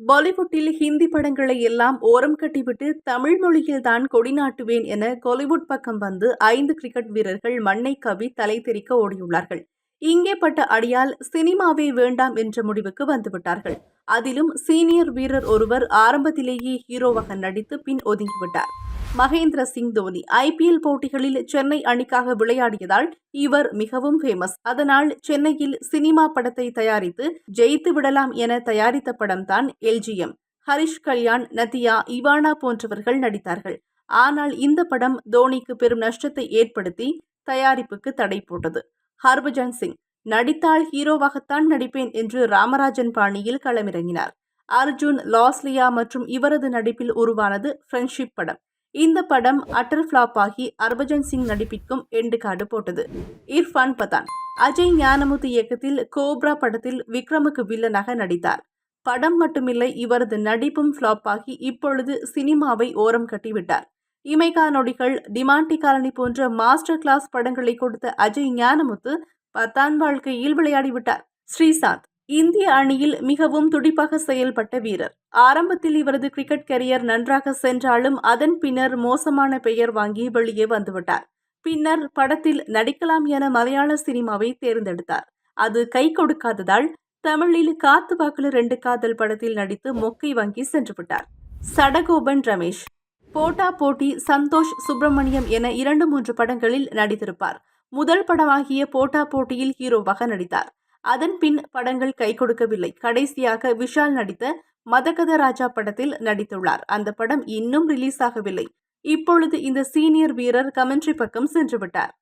பாலிவுட்டில் ஹிந்தி படங்களை எல்லாம் ஓரம் கட்டிவிட்டு தமிழ் மொழியில் தான் கொடிநாட்டுவேன் என கோலிவுட் பக்கம் வந்து ஐந்து கிரிக்கெட் வீரர்கள் மண்ணை கவி தலை தெரிக்க ஓடியுள்ளார்கள். இங்கே பட்ட அடியால் சினிமாவே வேண்டாம் என்ற முடிவுக்கு வந்துவிட்டார்கள். அதிலும் சீனியர் வீரர் ஒருவர் ஆரம்பத்திலேயே ஹீரோவாக நடித்து பின் ஒதுங்கிவிட்டார். மகேந்திர சிங் தோனி ஐபிஎல் போட்டிகளில் சென்னை அணிக்காக விளையாடியதால் இவர் மிகவும் ஃபேமஸ் அதனால் சென்னையில் சினிமா படத்தை தயாரித்து ஜெயித்து விடலாம் என தயாரித்த படம்தான் எல்ஜிஎம் ஹரிஷ் கல்யாண் நதியா இவானா போன்றவர்கள் நடித்தார்கள். ஆனால் இந்த படம் தோனிக்கு பெரும் நஷ்டத்தை ஏற்படுத்தி தயாரிப்புக்கு தடை போட்டது. ஹர்பஜன் சிங் நடித்தால் ஹீரோவாகத்தான் நடிப்பேன் என்று ராமராஜன் பாணியில் களமிறங்கினார். அர்ஜுன் லாஸ்லியா மற்றும் இவரது நடிப்பில் உருவானது ஃப்ரெண்ட்ஷிப் படம். இந்த படம் அட்டர் ஃப்ளாப் ஆகி ஹர்பஜன் சிங் நடிப்பிற்கும் எண்டு கார்டு போட்டது. இர்ஃபான் பதான் அஜய் ஞானமுத்து இயக்கத்தில் கோப்ரா படத்தில் விக்ரமுக்கு வில்லனாக நடித்தார். படம் மட்டுமில்லை இவரது நடிப்பும் ஃப்ளாப் ஆகி இப்பொழுது சினிமாவை ஓரம் கட்டிவிட்டார். இமைகா நொடிகள் டிமாண்டி காலனி போன்ற மாஸ்டர் கிளாஸ் படங்களை கொடுத்த அஜய் ஞானமுத்து பத்தான் வாழ்க்கையில் விளையாடிவிட்டார். ஸ்ரீசாந்த். இந்திய அணியில் மிகவும் துடிப்பாக செயல்பட்ட வீரர். ஆரம்பத்தில் இவரது கிரிக்கெட் கெரியர் நன்றாக சென்றாலும் அதன் பின்னர் மோசமான பெயர் வாங்கி வெளியே வந்துவிட்டார். பின்னர் படத்தில் நடிக்கலாம் என மலையாள சினிமாவை தேர்ந்தெடுத்தார். அது கை கொடுக்காததால் தமிழில் காத்து வாக்குல ரெண்டு காதல் படத்தில் நடித்து மொக்கை வாங்கி சென்று விட்டார். சடகோபன் ரமேஷ். போட்டா போட்டி சந்தோஷ் சுப்பிரமணியம் என இரண்டு மூன்று படங்களில் நடித்திருப்பார். முதல் படமாகிய போட்டா போட்டியில் ஹீரோவாக நடித்தார். அதன் பின் படங்கள் கை கொடுக்கவில்லை. கடைசியாக விஷால் நடித்த மதகத ராஜா படத்தில் நடித்துள்ளார். அந்த படம் இன்னும் ரிலீஸ் ஆகவில்லை. இப்பொழுது இந்த சீனியர் வீரர் கமெண்ட்ரி பக்கம் சென்று விட்டார்.